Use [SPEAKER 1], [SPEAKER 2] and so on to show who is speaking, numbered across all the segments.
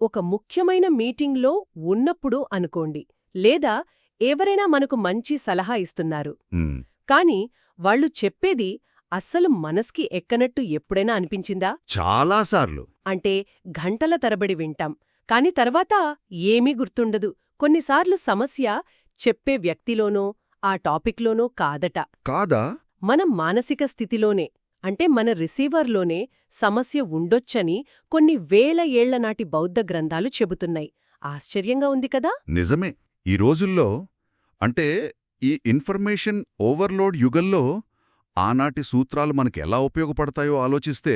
[SPEAKER 1] ఒక ముఖ్యమైన మీటింగ్లో ఉన్నప్పుడు అనుకోండి లేదా ఎవరైనా మనకు మంచి సలహా ఇస్తున్నారు. కాని వాళ్ళు చెప్పేది అస్సలు మనస్కి ఎక్కనట్టు ఎప్పుడైనా అనిపించిందా?
[SPEAKER 2] చాలాసార్లు
[SPEAKER 1] అంటే గంటల తరబడి వింటాం కాని తర్వాత ఏమీ గుర్తుండదు. కొన్నిసార్లు సమస్య చెప్పే వ్యక్తిలోనో ఆ టాపిక్లోనో కాదట.
[SPEAKER 2] కాదా?
[SPEAKER 1] మన మానసిక స్థితిలోనే. అంటే మన రిసీవర్లోనే సమస్య ఉండొచ్చని కొన్ని వేల ఏళ్ళనాటి బౌద్ధ గ్రంథాలు చెబుతున్నాయి. ఆశ్చర్యంగా ఉంది కదా?
[SPEAKER 2] నిజమే. ఈ రోజుల్లో అంటే ఈ ఇన్ఫర్మేషన్ ఓవర్లోడ్ యుగంలో ఆనాటి సూత్రాలు మనకి ఎలా ఉపయోగపడతాయో ఆలోచిస్తే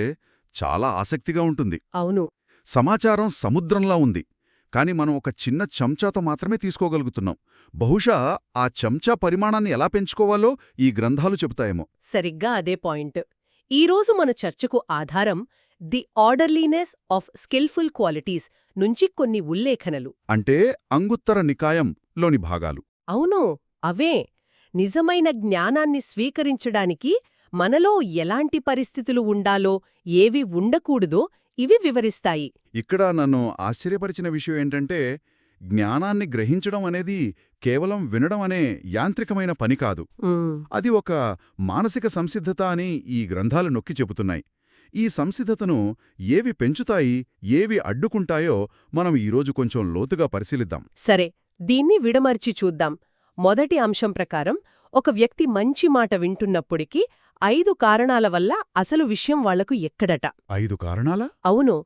[SPEAKER 2] చాలా ఆసక్తిగా ఉంటుంది.
[SPEAKER 1] అవును.
[SPEAKER 2] సమాచారం సముద్రంలా ఉంది. కాని మనం ఒక చిన్న చెంచాతో మాత్రమే తీసుకోగలుగుతున్నాం. బహుశా ఆ చెంచా పరిమాణాన్ని ఎలా పెంచుకోవాలో ఈ గ్రంథాలు చెబుతాయేమో.
[SPEAKER 1] సరిగ్గా అదే పాయింట్. ఈరోజు మన చర్చకు ఆధారం the orderliness of skillful qualities నుంచి కొన్ని ఉల్లేఖనలు.
[SPEAKER 2] అంటే అంగుత్తర నికాయం లోని భాగాలు.
[SPEAKER 1] అవును అవే. నిజమైన జ్ఞానాన్ని స్వీకరించడానికి మనలో ఎలాంటి పరిస్థితులు ఉండాలో ఏవి ఉండకూడదో ఇవి వివరిస్తాయి.
[SPEAKER 2] ఇక్కడ నన్ను ఆశ్చర్యపరిచిన విషయం ఏంటంటే జ్ఞానాన్ని గ్రహించడం అనేది కేవలం వినడం అనే యాంత్రికమైన పని కాదు. అది ఒక మానసిక సంసిద్ధత అని ఈ గ్రంథాలు నొక్కి చెబుతున్నాయి. ఈ సంసిద్ధతను ఏవి పెంచుతాయి ఏవి అడ్డుకుంటాయో మనం ఈరోజు కొంచెం లోతుగా పరిశీలిద్దాం.
[SPEAKER 1] సరే దీన్ని విడమర్చి చూద్దాం. మొదటి అంశం ప్రకారం ఒక వ్యక్తి మంచి మాట వింటున్నప్పటికీ ఐదు కారణాల వల్ల అసలు విషయం వాళ్ళకు ఎక్కడట?
[SPEAKER 2] ఐదు కారణాలా?
[SPEAKER 1] అవును.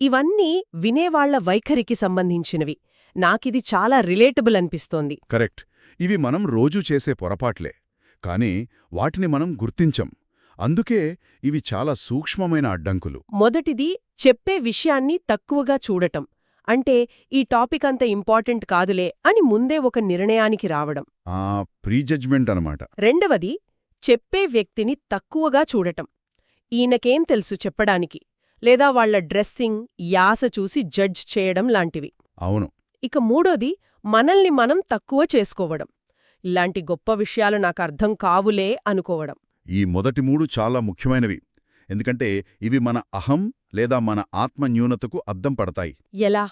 [SPEAKER 1] ఇవన్నీ వినేవాళ్ళ వైఖరికి సంబంధించినవి. నాకిది చాలా రిలేటబుల్ అనిపిస్తోంది.
[SPEAKER 2] కరెక్ట్. ఇవి మనం రోజూ చేసే పొరపాట్లే. కాని వాటిని మనం గుర్తించం. అందుకే ఇవి చాలా సూక్ష్మమైన అడ్డంకులు.
[SPEAKER 1] మొదటిది చెప్పే విషయాన్ని తక్కువగా చూడటం. అంటే ఈ టాపిక్ అంత ఇంపార్టెంట్ కాదులే అని ముందే ఒక నిర్ణయానికి రావడం.
[SPEAKER 2] ఆ ప్రీజడ్జ్మెంట్ అనమాట.
[SPEAKER 1] రెండవది చెప్పే వ్యక్తిని తక్కువగా చూడటం. ఈయనకేం తెలుసు చెప్పడానికి? లేదా వాళ్ళ డ్రెస్సింగ్ యాస చూసి జడ్జ్ చేయడం లాంటివి.
[SPEAKER 2] అవును.
[SPEAKER 1] ఇక మూడోది మనల్ని మనం తక్కువ చేసుకోవడం. ఇలాంటి గొప్ప విషయాలు నాకు అర్థం కావులే అనుకోవడం.
[SPEAKER 2] ఈ మొదటి మూడు చాలా ముఖ్యమైనవి. ఎందుకంటే ఇవి మన అహం లేదా మన ఆత్మ న్యూనతకు అద్దం పడతాయి.
[SPEAKER 1] ఎలా?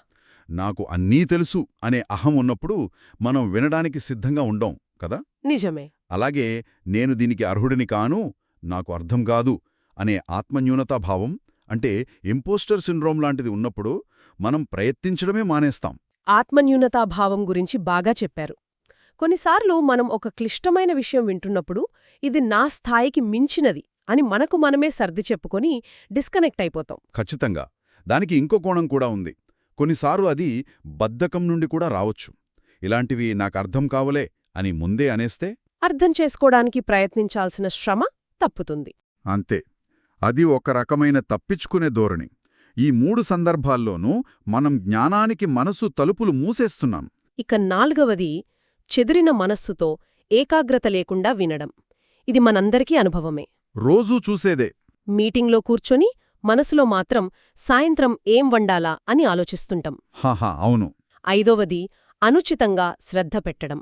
[SPEAKER 2] నాకు అన్నీ తెలుసు అనే అహం ఉన్నప్పుడు మనం వినడానికి సిద్ధంగా ఉండం కదా?
[SPEAKER 1] నిజమే.
[SPEAKER 2] అలాగే నేను దీనికి అర్హుడిని కాను నాకు అర్థం కాదు అనే ఆత్మన్యూనతాభావం అంటే ఇంపోస్టర్ సిండ్రోమ్ లాంటిది ఉన్నప్పుడు మనం ప్రయత్నించడమే మానేస్తాం.
[SPEAKER 1] ఆత్మన్యూనతాభావం గురించి బాగా చెప్పారు. కొన్నిసార్లు మనం ఒక క్లిష్టమైన విషయం వింటున్నప్పుడు ఇది నా స్థాయికి మించినది అని మనకు మనమే సర్ది చెప్పుకొని డిస్కనెక్ట్ అయిపోతాం.
[SPEAKER 2] ఖచ్చితంగా. దానికి ఇంకో కోణం కూడా ఉంది. కొన్నిసార్లు అది బద్ధకం నుండి కూడా రావచ్చు. ఇలాంటివి నాకర్థం కావలే అని ముందే అనేస్తే?
[SPEAKER 1] అర్థం చేసుకోవడానికి ప్రయత్నించాల్సిన శ్రమ తప్పుతుంది.
[SPEAKER 2] అంతే. అది ఒక రకమైన తప్పించుకునే ధోరణి. ఈ మూడు సందర్భాల్లోనూ మనం జ్ఞానానికి మనసు తలుపులు మూసేస్తున్నాం.
[SPEAKER 1] ఇక నాల్గవది చెదిరిన మనస్సుతో ఏకాగ్రత లేకుండా వినడం. ఇది మనందరికీ అనుభవమే.
[SPEAKER 2] రోజూ చూసేదే.
[SPEAKER 1] మీటింగ్లో కూర్చొని మనసులో మాత్రం సాయంత్రం ఏం వండాలా అని ఆలోచిస్తుంటాం.
[SPEAKER 2] హాహా అవును.
[SPEAKER 1] ఐదవది అనుచితంగా శ్రద్ధ పెట్టడం.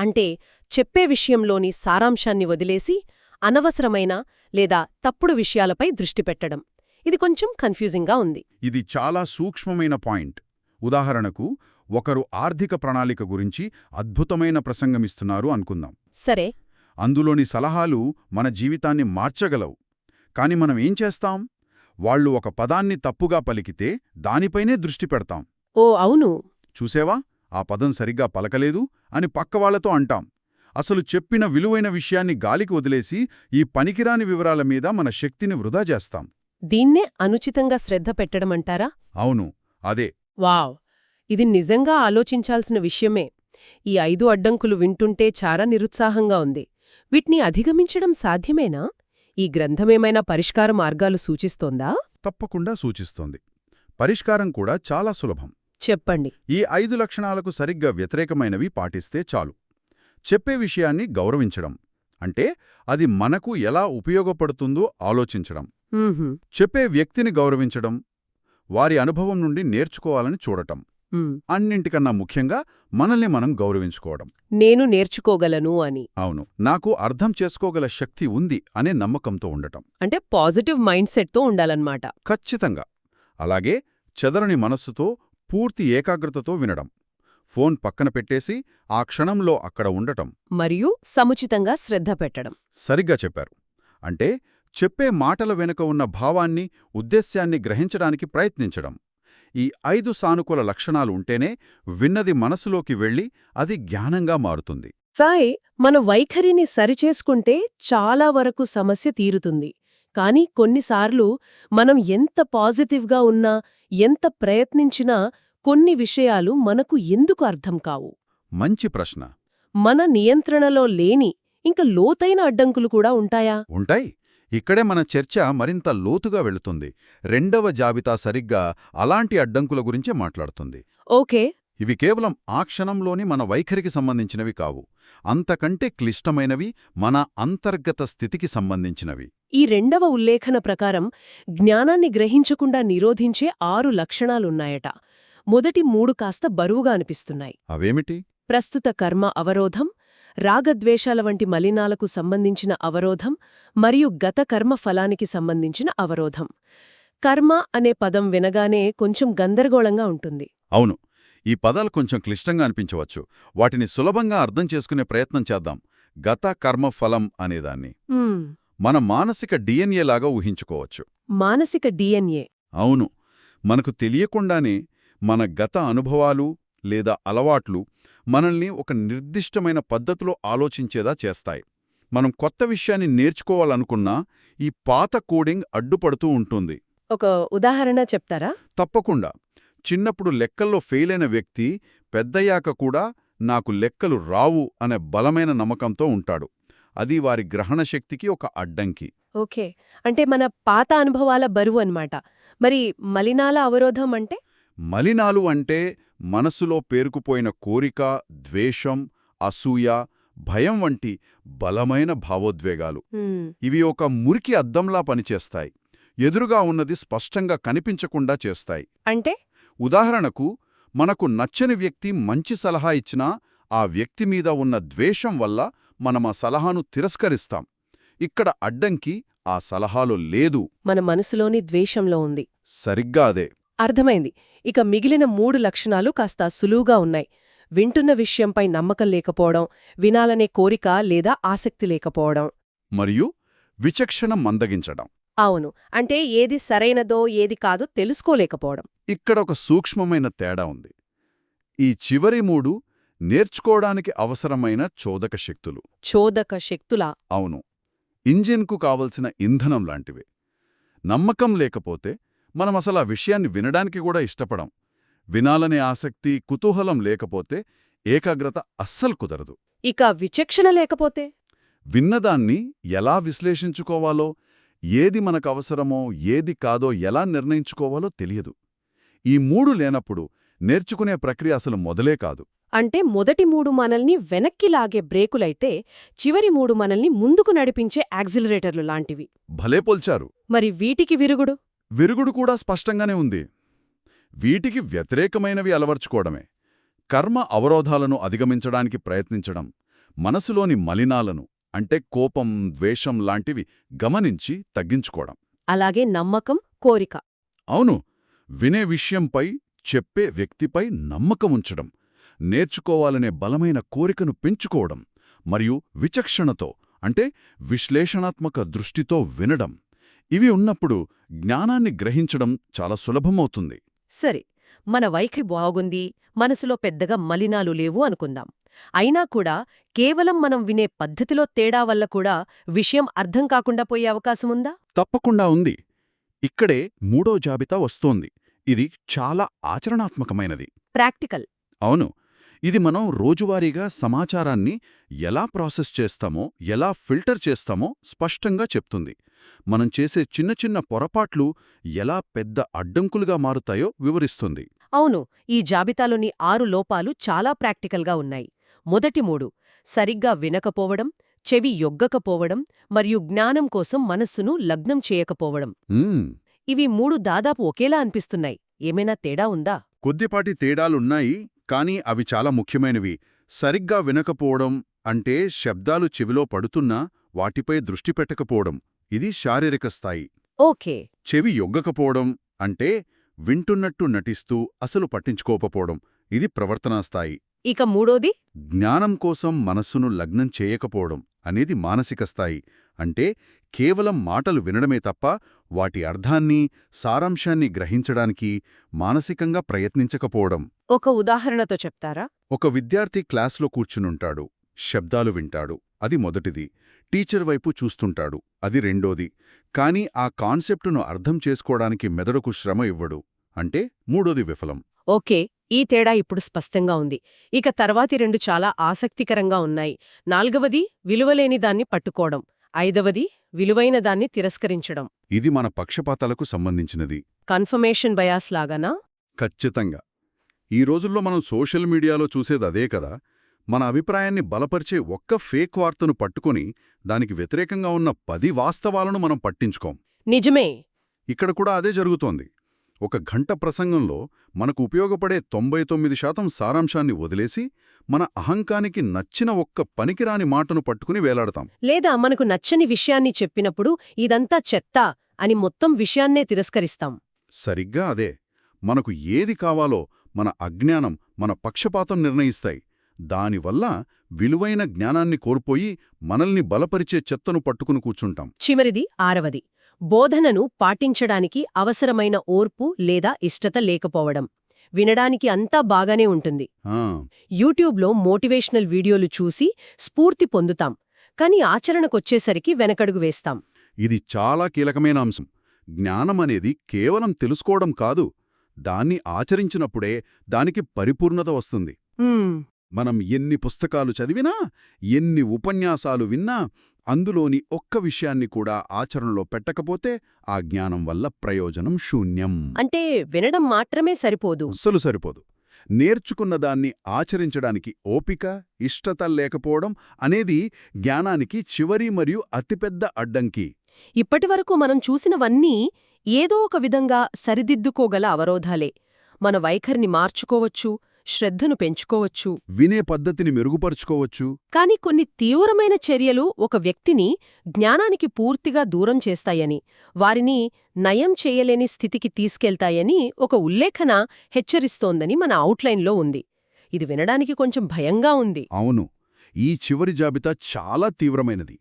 [SPEAKER 1] అంటే చెప్పే విషయంలోని సారాంశాన్ని వదిలేసి అనవసరమైన లేదా తప్పుడు విషయాలపై దృష్టి పెట్టడం. ఇది కొంచెం కన్ఫ్యూజింగ్గా ఉంది.
[SPEAKER 2] ఇది చాలా సూక్ష్మమైన పాయింట్. ఉదాహరణకు ఒకరు ఆర్థిక ప్రణాళిక గురించి అద్భుతమైన ప్రసంగమిస్తున్నారు అనుకుందాం.
[SPEAKER 1] సరే.
[SPEAKER 2] అందులోని సలహాలు మన జీవితాన్ని మార్చగలవు. కాని మనం ఏం చేస్తాం? వాళ్ళు ఒక పదాన్ని తప్పుగా పలికితే దానిపైనే దృష్టి పెడతాం.
[SPEAKER 1] ఓ అవును.
[SPEAKER 2] చూసేవా? ఆ పదం సరిగ్గా పలకలేదు అని పక్కవాళ్ళతో అంటాం. అసలు చెప్పిన విలువైన విషయాన్ని గాలికి వదిలేసి ఈ పనికిరాని వివరాల మీద మన శక్తిని వృధా చేస్తాం.
[SPEAKER 1] దీన్నే అనుచితంగా శ్రద్ధ పెట్టడమంటారా?
[SPEAKER 2] అవును అదే.
[SPEAKER 1] వావ్! ఇది నిజంగా ఆలోచించాల్సిన విషయమే. ఈ ఐదు అడ్డంకులు వింటుంటే చాలా నిరుత్సాహంగా ఉంది. వీటిని అధిగమించడం సాధ్యమేనా? ఈ గ్రంథమేమైనా పరిష్కార మార్గాలు సూచిస్తోందా?
[SPEAKER 2] తప్పకుండా సూచిస్తోంది. పరిష్కారం కూడా చాలా సులభం.
[SPEAKER 1] చెప్పండి.
[SPEAKER 2] ఈ ఐదు లక్షణాలకు సరిగ్గా వ్యతిరేకమైనవి పాటిస్తే చాలు. చెప్పే విషయాన్ని గౌరవించడం అంటే అది మనకు ఎలా ఉపయోగపడుతుందో ఆలోచించడం. చెప్పే వ్యక్తిని గౌరవించడం వారి అనుభవం నుండి నేర్చుకోవాలని చూడటం. అన్నింటికన్నా ముఖ్యంగా మనల్ని మనం గౌరవించుకోవడం.
[SPEAKER 1] నేను నేర్చుకోగలను అని.
[SPEAKER 2] అవును నాకు అర్థం చేసుకోగల శక్తి ఉంది అనే నమ్మకంతో ఉండటం.
[SPEAKER 1] అంటే పాజిటివ్ మైండ్ సెట్తో ఉండాలన్నమాట.
[SPEAKER 2] ఖచ్చితంగా. అలాగే చెదరని మనస్సుతో పూర్తి ఏకాగ్రతతో వినడం. ఫోన్ పక్కన పెట్టేసి ఆ క్షణంలో అక్కడ ఉండటం.
[SPEAKER 1] మరియు సముచితంగా శ్రద్ధ పెట్టడం.
[SPEAKER 2] సరిగ్గా చెప్పారు. అంటే చెప్పే మాటల వెనుక ఉన్న భావాన్ని ఉద్దేశ్యాన్ని గ్రహించడానికి ప్రయత్నించడం. ఈ ఐదు సానుకూల లక్షణాలు ఉంటేనే విన్నది మనసులోకి వెళ్ళి అది జ్ఞానంగా మారుతుంది.
[SPEAKER 1] సాయ్ మన వైఖరిని సరిచేసుకుంటే చాలా వరకు సమస్య తీరుతుంది. కానీ కొన్నిసార్లు మనం ఎంత పాజిటివ్గా ఉన్నా ఎంత ప్రయత్నించినా కొన్ని విషయాలు మనకు ఎందుకు అర్థం కావు?
[SPEAKER 2] మంచి ప్రశ్న.
[SPEAKER 1] మన నియంత్రణలో లేని ఇంక లోతైన అడ్డంకులు కూడా ఉంటాయా?
[SPEAKER 2] ఉంటాయి. ఇక్కడే మన చర్చ మరింత లోతుగా వెళుతుంది. రెండవ జాబితా సరిగ్గా అలాంటి అడ్డంకుల గురించే మాట్లాడుతుంది.
[SPEAKER 1] ఓకే.
[SPEAKER 2] ఇవి కేవలం ఆ క్షణంలోని మన వైఖరికి సంబంధించినవి కావు. అంతకంటే క్లిష్టమైనవి మన అంతర్గత స్థితికి సంబంధించినవి.
[SPEAKER 1] ఈ రెండవ ఉల్లేఖన ప్రకారం జ్ఞానాన్ని గ్రహించకుండా నిరోధించే ఆరు లక్షణాలున్నాయట. మొదటి మూడు కాస్త బరువుగా అనిపిస్తున్నాయి.
[SPEAKER 2] అవేమిటి?
[SPEAKER 1] ప్రస్తుత కర్మ అవరోధం రాగద్వేషాల వంటి మలినాలకు సంబంధించిన అవరోధం మరియు గత కర్మ ఫలానికి సంబంధించిన అవరోధం. కర్మ అనే పదం వినగానే కొంచెం గందరగోళంగా ఉంటుంది.
[SPEAKER 2] అవును. ఈ పదాలు కొంచెం క్లిష్టంగా అనిపించవచ్చు. వాటిని సులభంగా అర్థం చేసుకునే ప్రయత్నం చేద్దాం. గత కర్మ ఫలం అనేదాన్ని. మన మానసిక డిఎన్ఏ లాగా ఊహించుకోవచ్చు.
[SPEAKER 1] మానసిక డిఎన్ఏ.
[SPEAKER 2] అవును. మనకు తెలియకుండానే మన గత అనుభవాలు లేదా అలవాట్లు మనల్ని ఒక నిర్దిష్టమైన పద్ధతిలో ఆలోచించేదా చేస్తాయి. మనం కొత్త విషయాన్ని నేర్చుకోవాలనుకున్నా ఈ పాత కోడింగ్ అడ్డుపడుతూ ఉంటుంది.
[SPEAKER 1] ఒక ఉదాహరణ చెప్తారా?
[SPEAKER 2] తప్పకుండా. చిన్నప్పుడు లెక్కల్లో ఫెయిలైన వ్యక్తి పెద్దయ్యాక కూడా నాకు లెక్కలు రావు అనే బలమైన నమ్మకంతో ఉంటాడు. అది వారి గ్రహణ శక్తికి ఒక అడ్డంకి.
[SPEAKER 1] ఓకే. అంటే మన పాత అనుభవాల బరువు అన్నమాట. మరి మలినాల అవరోధం అంటే?
[SPEAKER 2] మలినాలు అంటే మనసులో పేరుకుపోయిన కోరిక ద్వేషం అసూయ భయం వంటి బలమైన భావోద్వేగాలు. ఇవి ఒక మురికి అద్దంలా పనిచేస్తాయి. ఎదురుగా ఉన్నది స్పష్టంగా కనిపించకుండా చేస్తాయి.
[SPEAKER 1] అంటే?
[SPEAKER 2] ఉదాహరణకు మనకు నచ్చని వ్యక్తి మంచి సలహా ఇచ్చినా ఆ వ్యక్తి మీద ఉన్న ద్వేషం వల్ల మనం ఆ సలహాను తిరస్కరిస్తాం. ఇక్కడ అడ్డంకి ఆ సలహాలో లేదు.
[SPEAKER 1] మన మనసులోని ద్వేషంలో ఉంది.
[SPEAKER 2] సరిగ్గా అదే.
[SPEAKER 1] అర్థమైంది. ఇక మిగిలిన మూడు లక్షణాలు కాస్త సులువుగా ఉన్నాయి. వింటున్న విషయంపై నమ్మకం లేకపోవడం వినాలనే కోరిక లేదా ఆసక్తి లేకపోవడం.
[SPEAKER 2] మరియు విచక్షణ మందగించడం.
[SPEAKER 1] అవును అంటే ఏది సరైనదో ఏది కాదో తెలుసుకోలేకపోవడం.
[SPEAKER 2] ఇక్కడ ఒక సూక్ష్మమైన తేడా ఉంది. ఈ చివరి మూడు నేర్చుకోవడానికి అవసరమైన చోదక శక్తులు.
[SPEAKER 1] చోదక శక్తులా?
[SPEAKER 2] అవును ఇంజిన్కు కావలసిన ఇంధనం లాంటివే. నమ్మకం లేకపోతే మనం అసలు ఆ విషయాన్ని వినడానికి కూడా ఇష్టపడం. వినాలనే ఆసక్తి కుతూహలం లేకపోతే ఏకాగ్రత అస్సలు కుదరదు.
[SPEAKER 1] ఇక విచక్షణ లేకపోతే?
[SPEAKER 2] విన్నదాన్ని ఎలా విశ్లేషించుకోవాలో ఏది మనకు అవసరమో ఏది కాదో ఎలా నిర్ణయించుకోవాలో తెలియదు. ఈ మూడు లేనప్పుడు నేర్చుకునే ప్రక్రియ అసలు మొదలే కాదు.
[SPEAKER 1] అంటే మొదటి మూడు మనల్ని వెనక్కి లాగే బ్రేకులైతే చివరి మూడు మనల్ని ముందుకు నడిపించే యాక్సిలరేటర్లు లాంటివి.
[SPEAKER 2] భలే పోల్చారు.
[SPEAKER 1] మరి వీటికి విరుగుడు?
[SPEAKER 2] విరుగుడు కూడా స్పష్టంగానే ఉంది. వీటికి వ్యతిరేకమైనవి అలవర్చుకోవడమే. కర్మ అవరోధాలను అధిగమించడానికి ప్రయత్నించడం మనసులోని మలినాలను అంటే కోపం ద్వేషం లాంటివి గమనించి తగ్గించుకోవడం.
[SPEAKER 1] అలాగే నమ్మకం కోరిక.
[SPEAKER 2] అవును. వినే విషయంపై చెప్పే వ్యక్తిపై నమ్మకం ఉంచడం నేర్చుకోవాలనే బలమైన కోరికను పెంచుకోవడం మరియు విచక్షణతో అంటే విశ్లేషణాత్మక దృష్టితో వినడం. ఇవి ఉన్నప్పుడు జ్ఞానాన్ని గ్రహించడం చాలా సులభమవుతుంది.
[SPEAKER 1] సరే మన వైఖరి బాగుంది మనసులో పెద్దగా మలినాలు లేవు అనుకుందాం. అయినా కూడా కేవలం మనం వినే పద్ధతిలో తేడా వల్ల కూడా విషయం అర్థం కాకుండా పోయే అవకాశముందా
[SPEAKER 2] తప్పకుండా ఉంది. ఇక్కడే మూడో జాబితా వస్తోంది. ఇది చాలా ఆచరణాత్మకమైనది.
[SPEAKER 1] ప్రాక్టికల్.
[SPEAKER 2] అవును. ఇది మనం రోజువారీగా సమాచారాన్ని ఎలా ప్రాసెస్ చేస్తామో ఎలా ఫిల్టర్ చేస్తామో స్పష్టంగా చెప్తుంది. మనం చేసే చిన్న చిన్న పొరపాట్లు ఎలా పెద్ద అడ్డంకులుగా మారుతాయో వివరిస్తుంది.
[SPEAKER 1] అవును ఈ జాబితాలోని ఆరు లోపాలు చాలా ప్రాక్టికల్గా ఉన్నాయి. మొదటి మూడు సరిగ్గా వినకపోవడం చెవి యొగ్గకపోవడం మరియు జ్ఞానం కోసం మనస్సును లగ్నం చేయకపోవడం. ఇవి మూడు దాదాపు ఒకేలా అనిపిస్తున్నాయి. ఏమైనా తేడా ఉందా?
[SPEAKER 2] కొద్దిపాటి తేడాలున్నాయి కానీ అవి చాలా ముఖ్యమైనవి. సరిగ్గా వినకపోవడం అంటే శబ్దాలు చెవిలో పడుతున్నా వాటిపై దృష్టి పెట్టకపోవడం. ఇది శారీరక స్థాయి.
[SPEAKER 1] ఓకే.
[SPEAKER 2] చెవి యొగ్గకపోవడం అంటే వింటున్నట్టు నటిస్తూ అసలు పట్టించుకోకపోవడం. ఇది ప్రవర్తనా స్థాయి.
[SPEAKER 1] ఇక మూడోది?
[SPEAKER 2] జ్ఞానం కోసం మనస్సును లగ్నం చేయకపోవడం అనేది మానసిక స్థాయి. అంటే కేవలం మాటలు వినడమే తప్ప వాటి అర్థాన్ని సారాంశాన్ని గ్రహించడానికి మానసికంగా ప్రయత్నించకపోవడం.
[SPEAKER 1] ఒక ఉదాహరణతో చెప్తారా?
[SPEAKER 2] ఒక విద్యార్థి క్లాస్లో కూర్చునుంటాడు. శబ్దాలు వింటాడు. అది మొదటిది. టీచర్ వైపు చూస్తుంటాడు. అది రెండోది. కాని ఆ కాన్సెప్టును అర్థం చేసుకోవడానికి మెదడుకు శ్రమ ఇవ్వడు. అంటే మూడోది విఫలం.
[SPEAKER 1] ఓకే. ఈ తేడా ఇప్పుడు స్పష్టంగా ఉంది. ఇక తర్వాతి రెండు చాలా ఆసక్తికరంగా ఉన్నాయి. నాల్గవది విలువలేని దాన్ని పట్టుకోవడం. ఐదవది విలువైన దాన్ని తిరస్కరించడం.
[SPEAKER 2] ఇది మన పక్షపాతాలకు సంబంధించినది.
[SPEAKER 1] కన్ఫర్మేషన్ బయాస్ లాగానా?
[SPEAKER 2] ఖచ్చితంగా. ఈ రోజుల్లో మనం సోషల్ మీడియాలో చూసేది అదే కదా. మన అభిప్రాయాన్ని బలపరిచే ఒక్క ఫేక్ వార్తను పట్టుకొని దానికి వ్యతిరేకంగా ఉన్న పది వాస్తవాలను మనం పట్టించుకోం.
[SPEAKER 1] నిజమే.
[SPEAKER 2] ఇక్కడ కూడా అదే జరుగుతోంది. ఒక గంట ప్రసంగంలో మనకు ఉపయోగపడే తొంభై తొమ్మిది శాతం సారాంశాన్ని వదిలేసి మన అహంకానికి నచ్చిన ఒక్క పనికిరాని మాటను పట్టుకుని వేలాడతాం.
[SPEAKER 1] లేదా మనకు నచ్చని విషయాన్ని చెప్పినప్పుడు ఇదంతా చెత్త అని మొత్తం విషయాన్నే తిరస్కరిస్తాం.
[SPEAKER 2] సరిగ్గా అదే. మనకు ఏది కావాలో మన అజ్ఞానం మన పక్షపాతం నిర్ణయిస్తాయి. దానివల్ల విలువైన జ్ఞానాన్ని కోల్పోయి మనల్ని బలపరిచే చెత్తను పట్టుకుని కూర్చుంటాం.
[SPEAKER 1] చివరిది ఆరవది. బోధనను పాటించడానికి అవసరమైన ఓర్పు లేదా ఇష్టత లేకపోవడం. వినడానికి అంతా బాగానే ఉంటుంది.
[SPEAKER 2] ఆ,
[SPEAKER 1] యూట్యూబ్లో మోటివేషనల్ వీడియోలు చూసి స్ఫూర్తి పొందుతాం. కానీ ఆచరణకొచ్చేసరికి వెనకడుగు వేస్తాం.
[SPEAKER 2] ఇది చాలా కీలకమైన అంశం. జ్ఞానమనేది కేవలం తెలుసుకోవడం కాదు దాన్ని ఆచరించినప్పుడే దానికి పరిపూర్ణత వస్తుంది. మనం ఎన్ని పుస్తకాలు చదివినా ఎన్ని ఉపన్యాసాలు విన్నా అందులోని ఒక్క విషయాన్ని కూడా ఆచరణలో పెట్టకపోతే ఆ జ్ఞానం వల్ల ప్రయోజనం శూన్యం.
[SPEAKER 1] అంటే వినడం మాత్రమే సరిపోదు.
[SPEAKER 2] అస్సలు సరిపోదు. నేర్చుకున్న దాన్ని ఆచరించడానికి ఓపిక ఇష్టత లేకపోవడం అనేది జ్ఞానానికి చివరి మరియు అతిపెద్ద అడ్డంకి.
[SPEAKER 1] ఇప్పటివరకు మనం చూసినవన్నీ ఏదో ఒక విధంగా సరిదిద్దుకోగల అవరోధాలే. మన వైఖరిని మార్చుకోవచ్చు శ్రద్ధను పెంచుకోవచ్చు.
[SPEAKER 2] వినే పద్ధతిని మెరుగుపరుచుకోవచ్చు.
[SPEAKER 1] కాని కొన్ని తీవ్రమైన చర్యలు ఒక వ్యక్తిని జ్ఞానానికి పూర్తిగా దూరం చేస్తాయని వారిని నయం చేయలేని స్థితికి తీసుకెళ్తాయని ఒక ఉల్లేఖన హెచ్చరిస్తోందని మన అవుట్లైన్లో ఉంది. ఇది వినడానికి కొంచెం భయంగా ఉంది.
[SPEAKER 2] అవును. ఈ చివరి జాబితా చాలా తీవ్రమైనది.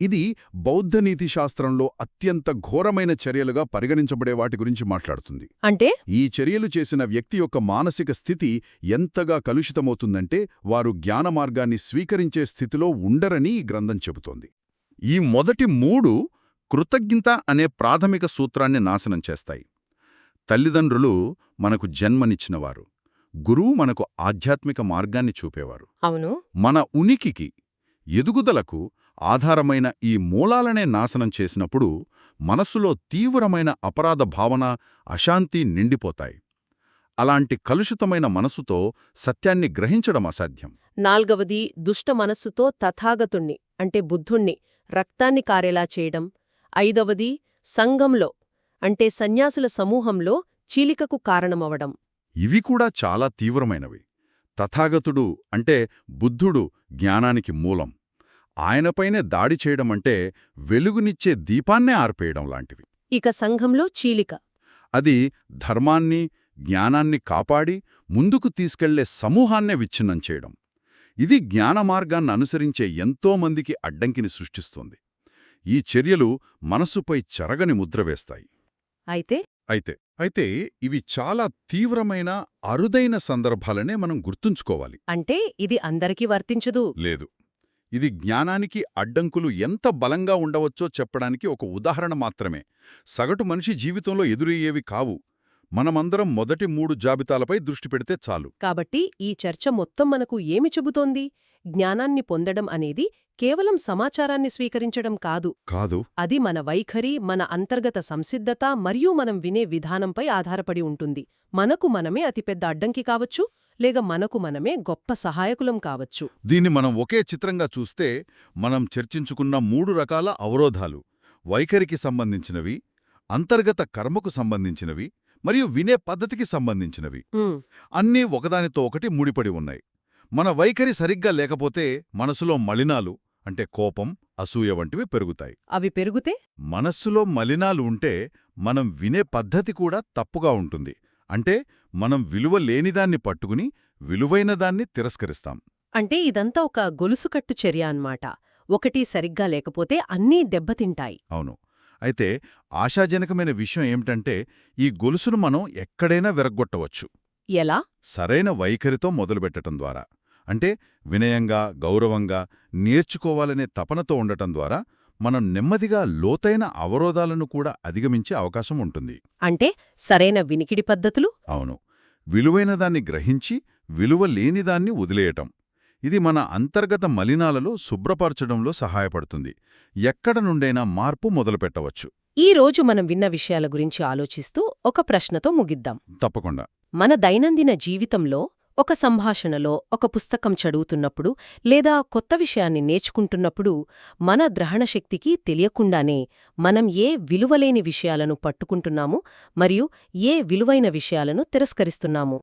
[SPEAKER 2] ఇది బౌద్ధ నీతి శాస్త్రంలో అత్యంత ఘోరమైన చర్యలుగా పరిగణించబడే వాటి గురించి మాట్లాడుతుంది.
[SPEAKER 1] అంటే?
[SPEAKER 2] ఈ చర్యలు చేసిన వ్యక్తి యొక్క మానసిక స్థితి ఎంతగా కలుషితమవుతుందంటే వారు జ్ఞాన మార్గాన్ని స్వీకరించే స్థితిలో ఉండరని ఈ గ్రంథం చెబుతోంది. ఈ మొదటి మూడు కృతజ్ఞత అనే ప్రాథమిక సూత్రాన్ని నాశనం చేస్తాయి. తల్లిదండ్రులు మనకు జన్మనిచ్చినవారు. గురువు మనకు ఆధ్యాత్మిక మార్గాన్ని చూపేవారు.
[SPEAKER 1] అవును.
[SPEAKER 2] మన ఉనికికి ఎదుగుదలకు ఆధారమైన ఈ మూలాలనే నాశనం చేసినప్పుడు మనస్సులో తీవ్రమైన అపరాధ భావన అశాంతి నిండిపోతాయి. అలాంటి కలుషితమైన మనసుతో సత్యాన్ని గ్రహించడం అసాధ్యం.
[SPEAKER 1] నాల్గవది దుష్ట మనస్సుతో తథాగతుణ్ణి అంటే బుద్ధుణ్ణి రక్తాన్ని కారేలా చేయడం. ఐదవది సంఘంలో అంటే సన్యాసుల సమూహంలో చీలికకు కారణమవడం.
[SPEAKER 2] ఇవి కూడా చాలా తీవ్రమైనవి. తథాగతుడు అంటే బుద్ధుడు జ్ఞానానికి మూలం. ఆయనపైనే దాడి చేయడమంటే వెలుగునిచ్చే దీపాన్నే ఆర్పేయడం లాంటివి.
[SPEAKER 1] ఇక సంఘంలో చీలిక.
[SPEAKER 2] అది ధర్మాన్ని జ్ఞానాన్ని కాపాడి ముందుకు తీసుకెళ్ళే సమూహాన్నే విచ్ఛిన్నం చేయడం. ఇది జ్ఞాన మార్గాన్ని అనుసరించే ఎంతోమందికి అడ్డంకిని సృష్టిస్తోంది. ఈ చర్యలు మనస్సుపై చెరగని ముద్ర వేస్తాయి.
[SPEAKER 1] అయితే?
[SPEAKER 2] అయితే అయితే ఇవి చాలా తీవ్రమైన అరుదైన సందర్భాలనే మనం గుర్తుంచుకోవాలి.
[SPEAKER 1] అంటే ఇది అందరికీ వర్తించదు.
[SPEAKER 2] లేదు. ఇది జ్ఞానానికి అడ్డంకులు ఎంత బలంగా ఉండవచ్చో చెప్పడానికి ఒక ఉదాహరణ మాత్రమే. సగటు మనిషి జీవితంలో ఎదురయ్యేవి కావు. మనమందరం మొదటి మూడు జాబితాలపై దృష్టి పెడితే చాలు.
[SPEAKER 1] కాబట్టి ఈ చర్చ మొత్తం మనకు ఏమి చెబుతోంది? జ్ఞానాన్ని పొందడం అనేది కేవలం సమాచారాన్ని స్వీకరించడం కాదు.
[SPEAKER 2] కాదు.
[SPEAKER 1] అది మన వైఖరి మన అంతర్గత సంసిద్ధత మరియు మనం వినే విధానంపై ఆధారపడి ఉంటుంది. మనకు మనమే అతిపెద్ద అడ్డంకి కావచ్చు. లేక మనకు మనమే గొప్ప సహాయకులం కావచ్చు.
[SPEAKER 2] దీన్ని మనం ఒకే చిత్రంగా చూస్తే మనం చర్చించుకున్న మూడు రకాల అవరోధాలు. వైఖరికి సంబంధించినవి అంతర్గత కర్మకు సంబంధించినవి మరియు వినే పద్ధతికి సంబంధించినవి. అన్నీ ఒకదానితో ఒకటి ముడిపడి ఉన్నాయి. మన వైఖరి సరిగ్గా లేకపోతే మనసులో మలినాలు అంటే కోపం అసూయ వంటివి పెరుగుతాయి.
[SPEAKER 1] అవి పెరుగుతే?
[SPEAKER 2] మనస్సులో మలినాలు ఉంటే మనం వినే పద్ధతి కూడా తప్పుగా ఉంటుంది. అంటే మనం విలువ లేనిదాన్ని పట్టుకుని విలువైనదాన్ని తిరస్కరిస్తాం.
[SPEAKER 1] అంటే ఇదంతా ఒక గొలుసుకట్టు చర్య అన్నమాట. ఒకటి సరిగ్గా లేకపోతే అన్నీ దెబ్బతింటాయి.
[SPEAKER 2] అవును. అయితే ఆశాజనకమైన విషయం ఏమిటంటే ఈ గొలుసును మనం ఎక్కడైనా విరగ్గొట్టవచ్చు.
[SPEAKER 1] ఎలా?
[SPEAKER 2] సరైన వైఖరితో మొదలుపెట్టడం ద్వారా. అంటే వినయంగా గౌరవంగా నేర్చుకోవాలనే తపనతో ఉండటం ద్వారా మనం నెమ్మదిగా లోతైన అవరోధాలను కూడా అధిగమించే అవకాశం ఉంటుంది.
[SPEAKER 1] అంటే సరైన వినికిడి పద్ధతులు?
[SPEAKER 2] అవును. విలువైనదాన్ని గ్రహించి విలువ లేనిదాన్ని వదిలేయటం. ఇది మన అంతర్గత మలినాలలో శుభ్రపరచడంలో సహాయపడుతుంది. ఎక్కడ నుండైనా మార్పు మొదలుపెట్టవచ్చు.
[SPEAKER 1] ఈ రోజు మనం విన్న విషయాల గురించి ఆలోచిస్తూ ఒక ప్రశ్నతో ముగిద్దాం.
[SPEAKER 2] తప్పకుండా.
[SPEAKER 1] మన దైనందిన జీవితంలో ఒక సంభాషణలో ఒక పుస్తకం చదువుతున్నప్పుడు లేదా కొత్త విషయాన్ని నేర్చుకుంటున్నప్పుడు మన గ్రహణశక్తికి తెలియకుండానే మనం ఏ విలువలేని విషయాలను పట్టుకుంటున్నాము మరియు ఏ విలువైన విషయాలను తిరస్కరిస్తున్నాము.